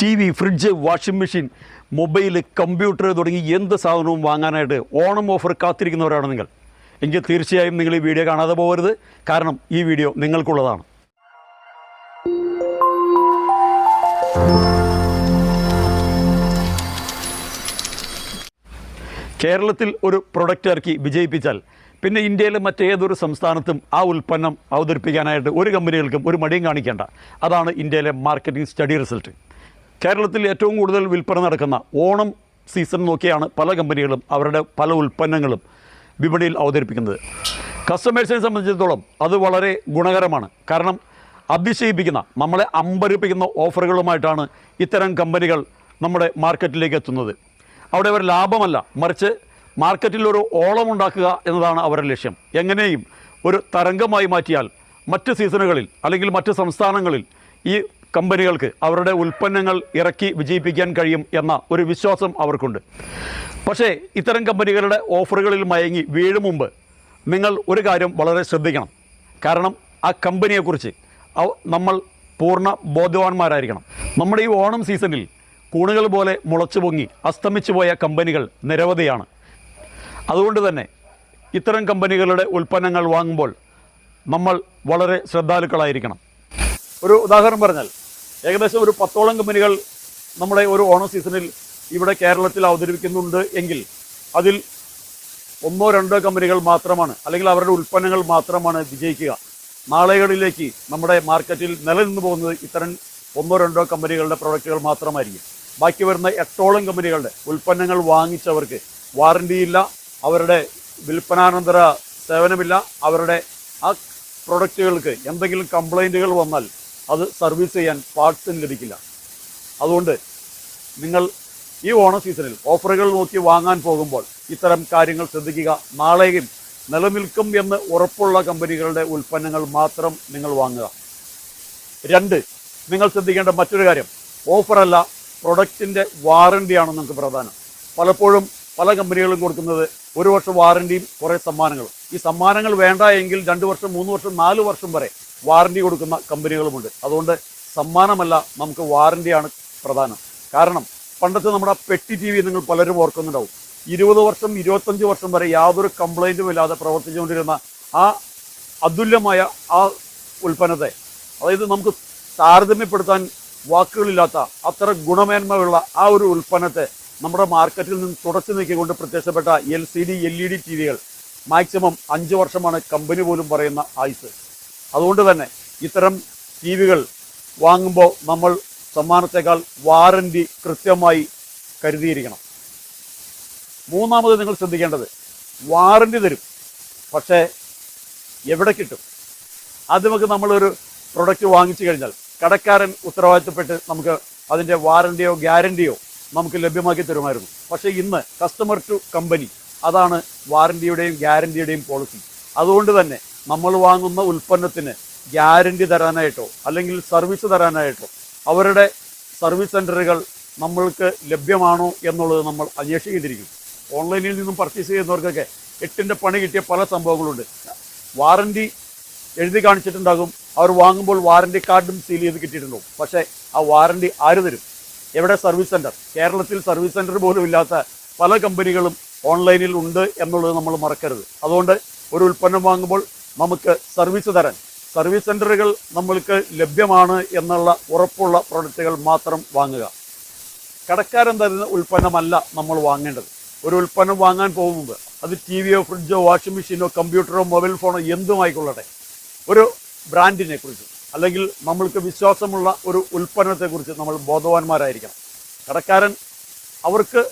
T V fridge washing machine mobile computer തുടങ്ങി എന്ത് സാധനവും വാങ്ങാനായിട്ട് ഓണം ഓഫർ കാത്തിരിക്കുന്നവരാണ് നിങ്ങൾ. എങ്കിൽ തീർച്ചയായും നിങ്ങൾ ഈ വീഡിയോ കാണാതെ പോകരുത്. കാരണം ഈ വീഡിയോ നിങ്ങൾക്കുള്ളതാണ്. കേരളത്തിൽ ഒരു പ്രൊഡക്റ്റ് ഇറക്കി വിജയിപ്പിച്ചാൽ പിന്നെ ഇന്ത്യയിലെ മറ്റേതൊരു സംസ്ഥാനത്തും ആ ഉൽപ്പന്നം അവതരിപ്പിക്കാനായിട്ട് ഒരു കമ്പനികൾക്കും ഒരു മടിയും കാണിക്കേണ്ട. അതാണ് ഇന്ത്യയിലെ മാർക്കറ്റിംഗ് സ്റ്റഡി റിസൾട്ട് കേരളത്തിൽ ഏറ്റവും കൂടുതൽ വിൽപ്പന നടക്കുന്ന ഓണം സീസൺ നോക്കിയാണ് പല കമ്പനികളും അവരുടെ പല ഉൽപ്പന്നങ്ങളും വിപണിയിൽ അവതരിപ്പിക്കുന്നത്. കസ്റ്റമേഴ്സിനെ സംബന്ധിച്ചിടത്തോളം അത് വളരെ ഗുണകരമാണ്. കാരണം അതിശയിപ്പിക്കുന്ന നമ്മളെ അമ്പരിപ്പിക്കുന്ന ഓഫറുകളുമായിട്ടാണ് ഇത്തരം കമ്പനികൾ നമ്മുടെ മാർക്കറ്റിലേക്ക് എത്തുന്നത്. അവിടെ അവർ ലാഭമല്ല മറിച്ച് മാർക്കറ്റിൽ ഒരു ഓളം ഉണ്ടാക്കുക എന്നതാണ് അവരുടെ ലക്ഷ്യം. എങ്ങനെയും ഒരു തരംഗമായി മാറ്റിയാൽ മറ്റ് സീസണുകളിൽ അല്ലെങ്കിൽ മറ്റ് സംസ്ഥാനങ്ങളിൽ ഈ കമ്പനികൾക്ക് അവരുടെ ഉൽപ്പന്നങ്ങൾ ഇറക്കി വിജയിപ്പിക്കാൻ കഴിയും എന്ന ഒരു വിശ്വാസം അവർക്കുണ്ട്. പക്ഷേ ഇത്തരം കമ്പനികളുടെ ഓഫറുകളിൽ മയങ്ങി വീഴും മുമ്പ് നിങ്ങൾ ഒരു കാര്യം വളരെ ശ്രദ്ധിക്കണം. കാരണം ആ കമ്പനിയെക്കുറിച്ച് നമ്മൾ പൂർണ ബോധവാന്മാരായിരിക്കണം നമ്മുടെ ഈ ഓണം സീസണിൽ കൂണുകൾ പോലെ മുളച്ചു പൊങ്ങി അസ്തമിച്ചു പോയ കമ്പനികൾ നിരവധിയാണ്. അതുകൊണ്ട് തന്നെ ഇത്തരം കമ്പനികളുടെ ഉൽപ്പന്നങ്ങൾ വാങ്ങുമ്പോൾ നമ്മൾ വളരെ ശ്രദ്ധാലുക്കളായിരിക്കണം. ഒരു ഉദാഹരണം പറഞ്ഞാൽ ഏകദേശം ഒരു പത്തോളം കമ്പനികൾ നമ്മുടെ ഒരു ഓണം സീസണിൽ ഇവിടെ കേരളത്തിൽ അവതരിപ്പിക്കുന്നുണ്ട് എങ്കിൽ അതിൽ ഒന്നോ രണ്ടോ കമ്പനികൾ മാത്രമാണ് അല്ലെങ്കിൽ അവരുടെ ഉൽപ്പന്നങ്ങൾ മാത്രമാണ് വിജയിക്കുക. നാളുകളിലേക്ക് നമ്മുടെ മാർക്കറ്റിൽ നിലനിന്ന് പോകുന്നത് ഇത്തരം ഒന്നോ രണ്ടോ കമ്പനികളുടെ പ്രൊഡക്റ്റുകൾ മാത്രമായിരിക്കും. ബാക്കി വരുന്ന എട്ടോളം കമ്പനികളുടെ ഉൽപ്പന്നങ്ങൾ വാങ്ങിച്ചവർക്ക് വാറണ്ടിയില്ല അവരുടെ വിൽപ്പനാനന്തര സേവനമില്ല അവരുടെ ആ പ്രൊഡക്റ്റുകൾക്ക് എന്തെങ്കിലും കംപ്ലൈന്റുകൾ വന്നാൽ അത് സർവീസ് ചെയ്യാൻ പാർട്സും ലഭിക്കില്ല. അതുകൊണ്ട് നിങ്ങൾ ഈ ഓണ സീസണിൽ ഓഫറുകൾ നോക്കി വാങ്ങാൻ പോകുമ്പോൾ ഇത്തരം കാര്യങ്ങൾ ശ്രദ്ധിക്കുക. നാളെയും നിലനിൽക്കും എന്ന് ഉറപ്പുള്ള കമ്പനികളുടെ ഉൽപ്പന്നങ്ങൾ മാത്രം നിങ്ങൾ വാങ്ങുക. രണ്ട് നിങ്ങൾ ശ്രദ്ധിക്കേണ്ട മറ്റൊരു കാര്യം. ഓഫറല്ല പ്രൊഡക്റ്റിന്റെ വാറണ്ടിയാണ് നമുക്ക് പ്രധാനം. പലപ്പോഴും പല കമ്പനികളും കൊടുക്കുന്നത് ഒരു വർഷം വാറണ്ടിയും കുറേ സമ്മാനങ്ങളും. ഈ സമ്മാനങ്ങൾ വേണ്ട എങ്കിൽ രണ്ട് വർഷം മൂന്ന് വർഷം നാല് വർഷം വരെ വാറണ്ടി കൊടുക്കുന്ന കമ്പനികളുമുണ്ട്. അതുകൊണ്ട് സമ്മാനമല്ല നമുക്ക് വാറണ്ടിയാണ് പ്രധാനം. കാരണം പണ്ടത്തെ നമ്മുടെ പെട്ടി ടി വി നിങ്ങൾ പലരും ഓർക്കുന്നുണ്ടാവും. ഇരുപത് വർഷം ഇരുപത്തഞ്ച് വർഷം വരെ യാതൊരു കംപ്ലൈന്റും ഇല്ലാതെ പ്രവർത്തിച്ചുകൊണ്ടിരുന്ന ആ അതുല്യമായ ആ ഉൽപ്പന്നത്തെ അതായത് നമുക്ക് താരതമ്യപ്പെടുത്താൻ വാക്കുകളില്ലാത്ത അത്ര ഗുണമേന്മയുള്ള ആ ഒരു ഉൽപ്പന്നത്തെ നമ്മുടെ മാർക്കറ്റിൽ നിന്ന് തുടച്ചു നീക്കിക്കൊണ്ട് പ്രത്യക്ഷപ്പെട്ട L C D L E D T വികൾ maximum അഞ്ച് വർഷമാണ് കമ്പനി പോലും പറയുന്ന ആയുസ്. അതുകൊണ്ട് തന്നെ ഇത്തരം ടി വികൾ വാങ്ങുമ്പോൾ നമ്മൾ സമ്മാനത്തേക്കാൾ വാറണ്ടി കൃത്യമായി കരുതിയിരിക്കണം. മൂന്നാമത് നിങ്ങൾ ശ്രദ്ധിക്കേണ്ടത് വാറണ്ടി തരും. പക്ഷേ എവിടെ കിട്ടും? അത് നമുക്ക് നമ്മളൊരു പ്രൊഡക്റ്റ് വാങ്ങിച്ചു കഴിഞ്ഞാൽ കടക്കാരൻ ഉത്തരവാദിത്തപ്പെട്ട് നമുക്ക് അതിന്റെ വാറന്റിയോ ഗ്യാരന്റിയോ നമുക്ക് ലഭ്യമാക്കി തരുമായിരുന്നു. പക്ഷേ ഇന്ന് കസ്റ്റമർ ടു കമ്പനി അതാണ് വാറന്റിയുടെയും ഗ്യാരന്റിയുടെയും പോളിസി. അതുകൊണ്ട് തന്നെ നമ്മൾ വാങ്ങുന്ന ഉൽപ്പന്നത്തിന് ഗ്യാരണ്ടി തരാനായിട്ടോ അല്ലെങ്കിൽ സർവീസ് തരാനായിട്ടോ അവരുടെ സർവീസ് സെന്ററുകൾ നമ്മൾക്ക് ലഭ്യമാണോ എന്നുള്ളത് നമ്മൾ അന്വേഷിക്കേണ്ടിയിരിക്കും ഓൺലൈനിൽ നിന്നും പർച്ചേസ് ചെയ്യുന്നവർക്കൊക്കെ എട്ടിന്റെ പണി കിട്ടിയ പല സംഭവങ്ങളുണ്ട്. വാറണ്ടി എഴുതി കാണിച്ചിട്ടുണ്ടാകും. അവർ വാങ്ങുമ്പോൾ വാറണ്ടി കാർഡും സീൽ ചെയ്ത് കിട്ടിയിട്ടുണ്ടാവും പക്ഷേ ആ വാറണ്ടി ആര് തരും? എവിടെ സർവീസ് സെന്റർ കേരളത്തിൽ സർവീസ് സെന്റർ പോലും ഇല്ലാത്ത പല കമ്പനികളും ഓൺലൈനിൽ ഉണ്ട് എന്നുള്ളത് നമ്മൾ മറക്കരുത്. അതുകൊണ്ട് ഒരു ഉൽപ്പന്നം വാങ്ങുമ്പോൾ നമുക്ക് സർവീസ് തരാൻ. സർവീസ് സെന്ററുകൾ നമ്മൾക്ക് ലഭ്യമാണ് എന്നുള്ള ഉറപ്പുള്ള പ്രൊഡക്റ്റുകൾ മാത്രം വാങ്ങുക. കടക്കാരൻ തരുന്ന ഉൽപ്പന്നമല്ല നമ്മൾ വാങ്ങേണ്ടത്. ഒരു ഉൽപ്പന്നം വാങ്ങാൻ പോകുമ്പോൾ അത് ടി വിയോ ഫ്രിഡ്ജോ വാഷിംഗ് മെഷീനോ കമ്പ്യൂട്ടറോ മൊബൈൽ ഫോണോ എന്തുമായിക്കൊള്ളട്ടെ. ഒരു ബ്രാൻഡിനെ കുറിച്ച് അല്ലെങ്കിൽ നമ്മൾക്ക് വിശ്വാസമുള്ള ഒരു ഉൽപ്പന്നത്തെക്കുറിച്ച് നമ്മൾ ബോധവാന്മാരായിരിക്കണം. കടക്കാരൻ അവർക്ക്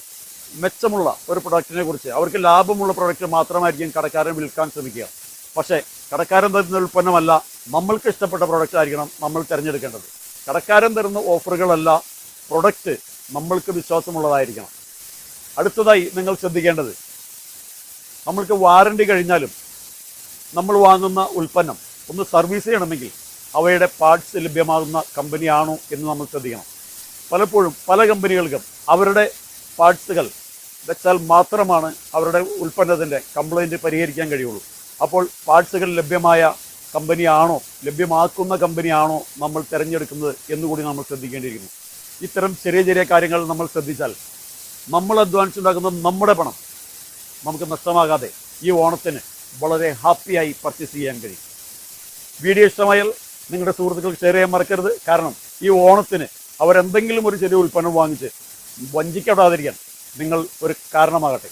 മെച്ചമുള്ള ഒരു പ്രൊഡക്റ്റിനെ കുറിച്ച് അവർക്ക് ലാഭമുള്ള പ്രൊഡക്റ്റ് മാത്രമായിരിക്കും കടക്കാരൻ വിൽക്കാൻ ശ്രമിക്കുക. പക്ഷേ കടക്കാരൻ തരുന്ന ഉൽപ്പന്നമല്ല നമ്മൾക്ക് ഇഷ്ടപ്പെട്ട പ്രൊഡക്റ്റ് ആയിരിക്കണം നമ്മൾ തിരഞ്ഞെടുക്കേണ്ടത്. കടക്കാരൻ തരുന്ന ഓഫറുകളല്ല പ്രൊഡക്റ്റ് നമ്മൾക്ക് വിശ്വാസമുള്ളതായിരിക്കണം. അടുത്തതായി നിങ്ങൾ ശ്രദ്ധിക്കേണ്ടത് നമ്മൾക്ക് വാറണ്ടി കഴിഞ്ഞാലും നമ്മൾ വാങ്ങുന്ന ഉൽപ്പന്നം ഒന്ന് സർവീസ് ചെയ്യണമെങ്കിൽ അവയുടെ പാർട്സ് ലഭ്യമാകുന്ന കമ്പനിയാണോ എന്ന് നമ്മൾ ശ്രദ്ധിക്കണം. പലപ്പോഴും പല കമ്പനികൾക്കും അവരുടെ പാർട്സുകൾ വെച്ചാൽ മാത്രമാണ് അവരുടെ ഉൽപ്പന്നത്തിന്റെ കംപ്ലൈന്റ് പരിഹരിക്കാൻ കഴിയുള്ളൂ. അപ്പോൾ പാർട്സുകൾ ലഭ്യമായ കമ്പനിയാണോ ലഭ്യമാക്കുന്ന കമ്പനിയാണോ നമ്മൾ തിരഞ്ഞെടുക്കുന്നത് എന്നുകൂടി നമ്മൾ ശ്രദ്ധിക്കേണ്ടിയിരിക്കുന്നു. ഇത്തരം ചെറിയ ചെറിയ കാര്യങ്ങൾ നമ്മൾ ശ്രദ്ധിച്ചാൽ നമ്മൾ അധ്വാനിച്ചുണ്ടാക്കുന്ന നമ്മുടെ പണം നമുക്ക് നഷ്ടമാകാതെ ഈ ഓണത്തിന് വളരെ ഹാപ്പിയായി പർച്ചേസ് ചെയ്യാൻ കഴിയും. വീഡിയോ ഇഷ്ടമായാൽ നിങ്ങളുടെ സുഹൃത്തുക്കൾക്ക് ഷെയർ ചെയ്യാൻ മറക്കരുത്. കാരണം ഈ ഓണത്തിന് അവരെന്തെങ്കിലും ഒരു ചെറിയ ഉൽപ്പന്നം വാങ്ങിച്ച് വഞ്ചിക്കപ്പെടാതിരിക്കാൻ നിങ്ങൾ ഒരു കാരണമാകട്ടെ.